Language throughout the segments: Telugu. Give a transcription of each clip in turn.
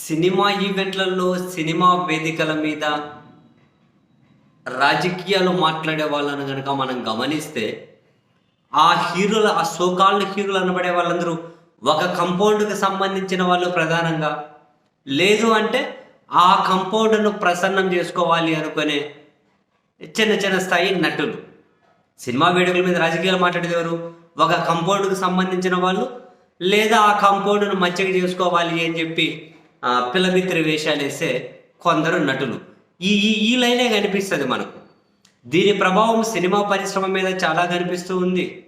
సినిమా ఈవెంట్లలో సినిమా వేదికల మీద రాజకీయాలు మాట్లాడే వాళ్ళను కనుక మనం గమనిస్తే ఆ హీరోల ఆ సోకాళ్ళు హీరోలు అనబడే వాళ్ళందరూ ఒక కంపౌండ్కి సంబంధించిన వాళ్ళు ప్రధానంగా. లేదు అంటే ఆ కంపౌండ్ను ప్రసన్నం చేసుకోవాలి అనుకునే చిన్న చిన్న స్థాయి నటులు. సినిమా వేడుకల మీద రాజకీయాలు మాట్లాడేది ఎవరు? ఒక కంపౌండ్కి సంబంధించిన వాళ్ళు. లేదా ఆ కంపౌండ్ను మంచిగా చేసుకోవాలి అని చెప్పి పిల్లమిత్రి వేషాలు వేసే కొందరు నటులు. ఈ ఈ ఈ లైనే కనిపిస్తుంది మనకు. దీని ప్రభావం సినిమా పరిశ్రమ మీద చాలా కనిపిస్తూ ఉంది.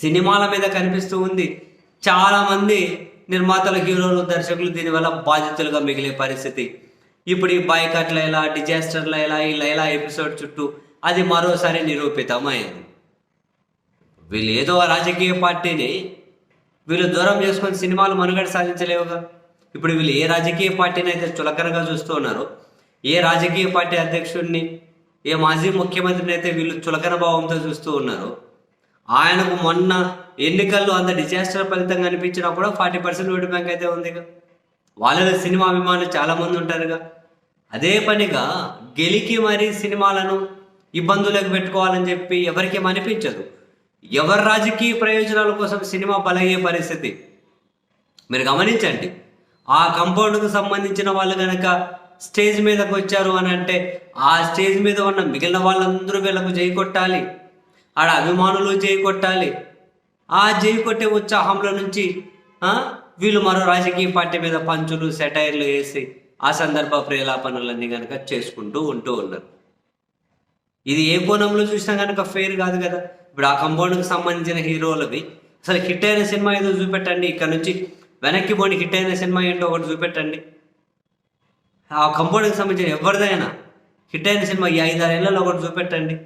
సినిమాల మీద కనిపిస్తూ ఉంది. చాలామంది నిర్మాతలు హీరోలు దర్శకులు దీనివల్ల బాధితులుగా మిగిలే పరిస్థితి. ఇప్పుడు ఈ బాయ్కట్ల ఎలా డిజాస్టర్ ఎలా ఈ లైలా ఎపిసోడ్ చుట్టూ అది మరోసారి నిరూపితమైంది. వీళ్ళు ఏదో రాజకీయ పార్టీని వీళ్ళు దూరం చేసుకొని సినిమాలు మనుగడ సాధించలేవుగా. ఇప్పుడు వీళ్ళు ఏ రాజకీయ పార్టీని అయితే చులకనగా చూస్తూ ఉన్నారో ఏ రాజకీయ పార్టీ అధ్యక్షుడిని ఏ మాజీ ముఖ్యమంత్రిని అయితే వీళ్ళు చులకన భావంతో చూస్తూ ఉన్నారో ఆయనకు మొన్న ఎన్నికల్లో అంత డిజాస్టర్ ఫలితంగా కనిపించినప్పుడు కూడా ఫార్టీ పర్సెంట్ ఓటు బ్యాంక్ అయితే ఉందిగా. వాళ్ళలో సినిమా అభిమానులు చాలామంది ఉంటారుగా. అదే పనిగా గెలికి మరీ సినిమాలను ఇబ్బందులకు పెట్టుకోవాలని చెప్పి ఎవరికి అనిపించదు. ఎవరి రాజకీయ ప్రయోజనాల కోసం సినిమా బలయ్యే పరిస్థితి. మీరు గమనించండి ఆ కంపౌండ్కు సంబంధించిన వాళ్ళు కనుక స్టేజ్ మీదకి వచ్చారు అని అంటే ఆ స్టేజ్ మీద ఉన్న మిగిలిన వాళ్ళందరూ వీళ్ళకు జై కొట్టాలి. ఆడ అభిమానులు జై కొట్టాలి. ఆ జై కొట్టే ఉత్సాహంలో నుంచి వీళ్ళు మరో రాజకీయ పార్టీ మీద పంచులు సెటైర్లు వేసి ఆ సందర్భ ప్రేలాపనలన్నీ కనుక చేసుకుంటూ ఉంటూ ఉన్నారు. ఇది ఏ కోణంలో చూసినా కనుక ఫెయిర్ కాదు కదా. ఇప్పుడు ఆ కంపౌండ్కి సంబంధించిన హీరోలవి అసలు హిట్ అయిన సినిమా ఏదో చూపెట్టండి. ఇక్కడ నుంచి వెనక్కి పోని హిట్ అయిన సినిమా ఏంటో ఒకటి చూపెట్టండి. ఆ కంపౌండ్కి సంబంధించిన ఎవరిదైనా హిట్ అయిన సినిమా ఈ ఐదారేళ్ళలో ఒకటి చూపెట్టండి.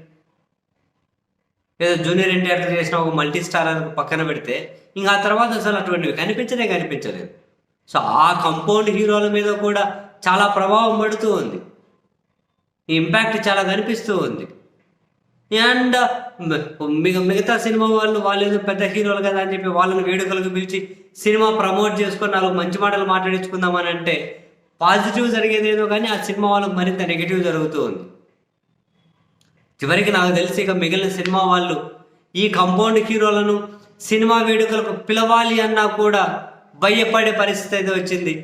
ఏదో జూనియర్ ఎన్టీఆర్తో చేసిన ఒక మల్టీ స్టార్ పక్కన పెడితే ఇంకా ఆ తర్వాత అసలు అటువంటివి కనిపించనే కనిపించలేదు. సో ఆ కంపౌండ్ హీరోల మీద కూడా చాలా ప్రభావం పడుతూ ఉంది. ఈ ఇంపాక్ట్ చాలా కనిపిస్తూ ఉంది. అండ్ మిగతా సినిమా వాళ్ళు వాళ్ళు ఏదో పెద్ద హీరోలు కదా అని చెప్పి వాళ్ళని వేడుకలకు పిలిచి సినిమా ప్రమోట్ చేసుకొని నాలుగు మంచి మాటలు మాట్లాడించుకుందామని అంటే పాజిటివ్ జరిగేది ఏదో కానీ ఆ సినిమా వాళ్ళకి మరింత నెగిటివ్ జరుగుతూ ఉంది. చివరికి నాకు తెలిసి ఇక మిగిలిన సినిమా వాళ్ళు ఈ కంపౌండ్ హీరోలను సినిమా వేడుకలకు పిలవాలి అన్నా కూడా భయపడే పరిస్థితి అయితే వచ్చింది.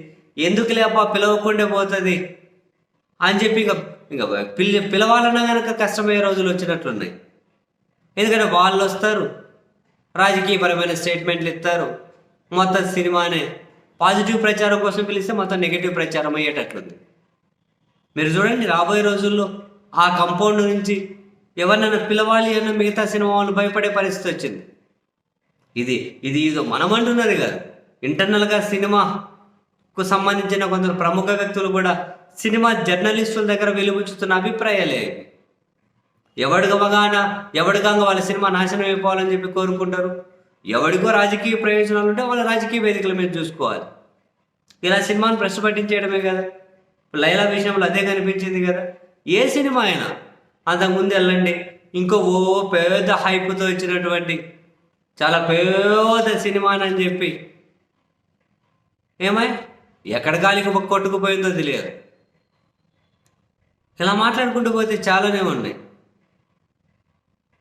ఎందుకు లేపా పిలవకుండా పోతుంది అని చెప్పి ఇక ఇంకా పిలి పిలవాలన్నా కనుక కష్టమయ్యే రోజులు వచ్చినట్లున్నాయి. ఎందుకంటే వాళ్ళు వస్తారు రాజకీయపరమైన స్టేట్మెంట్లు ఇస్తారు మొత్తం సినిమానే పాజిటివ్ ప్రచారం కోసం పిలిస్తే మొత్తం నెగిటివ్ ప్రచారం అయ్యేటట్లుంది. మీరు చూడండి రాబోయే రోజుల్లో ఆ కంపౌండ్ నుంచి ఎవరినైనా పిలవాలి అన్న మిగతా సినిమా వాళ్ళు భయపడే పరిస్థితి వచ్చింది. ఇది ఇది ఇది మనం అంటున్నది కాదు. ఇంటర్నల్గా సినిమాకు సంబంధించిన కొందరు ప్రముఖ వ్యక్తులు కూడా సినిమా జర్నలిస్టుల దగ్గర వెలుబుచ్చుతున్న అభిప్రాయాలే. ఇవి. ఎవడిగవగాన ఎవడిగంగా వాళ్ళ సినిమా నాశనం అయిపోవాలని చెప్పి కోరుకుంటారు? ఎవడికో రాజకీయ ప్రయోజనాలు ఉంటే వాళ్ళ రాజకీయ వేదికల మీద చూసుకోవాలి. ఇలా సినిమాను ప్రశ్న కదా. లైలా విషయంలో అదే కనిపించింది కదా. ఏ సినిమా అయినా అంతకుముందు వెళ్ళండి. ఇంకో ఓ పెద్ద హైప్తో ఇచ్చినటువంటి చాలా పెద్ద సినిమా అని చెప్పి. ఏమై? ఎక్కడ గాలికి కొట్టుకుపోయిందో తెలియదు. ఇలా మాట్లాడుకుంటూ పోతే చాలానే ఉన్నాయి.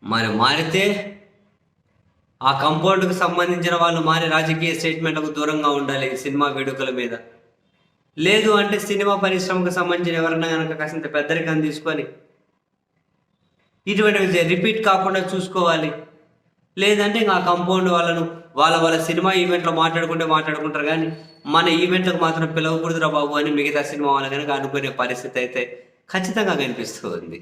మరి మారితే ఆ కంపౌండ్కు సంబంధించిన వాళ్ళు మారి రాజకీయ స్టేట్మెంట్లకు దూరంగా ఉండాలి సినిమా వేడుకల మీద. లేదు అంటే సినిమా పరిశ్రమకు సంబంధించిన ఎవరన్నా కనుక కాసింత పెద్దరికం తీసుకొని ఇటువంటివి రిపీట్ కాకుండా చూసుకోవాలి. లేదంటే ఇంకా కంపౌండ్ వాళ్ళను వాళ్ళ వాళ్ళ సినిమా ఈవెంట్లో మాట్లాడుకుంటే మాట్లాడుకుంటారు కానీ మన ఈవెంట్లకు మాత్రం పిలవకూడదురా బాబు అని మిగతా సినిమా వాళ్ళు కనుక అనుకునే పరిస్థితి అయితే ఖచ్చితంగా కనిపిస్తూ ఉంది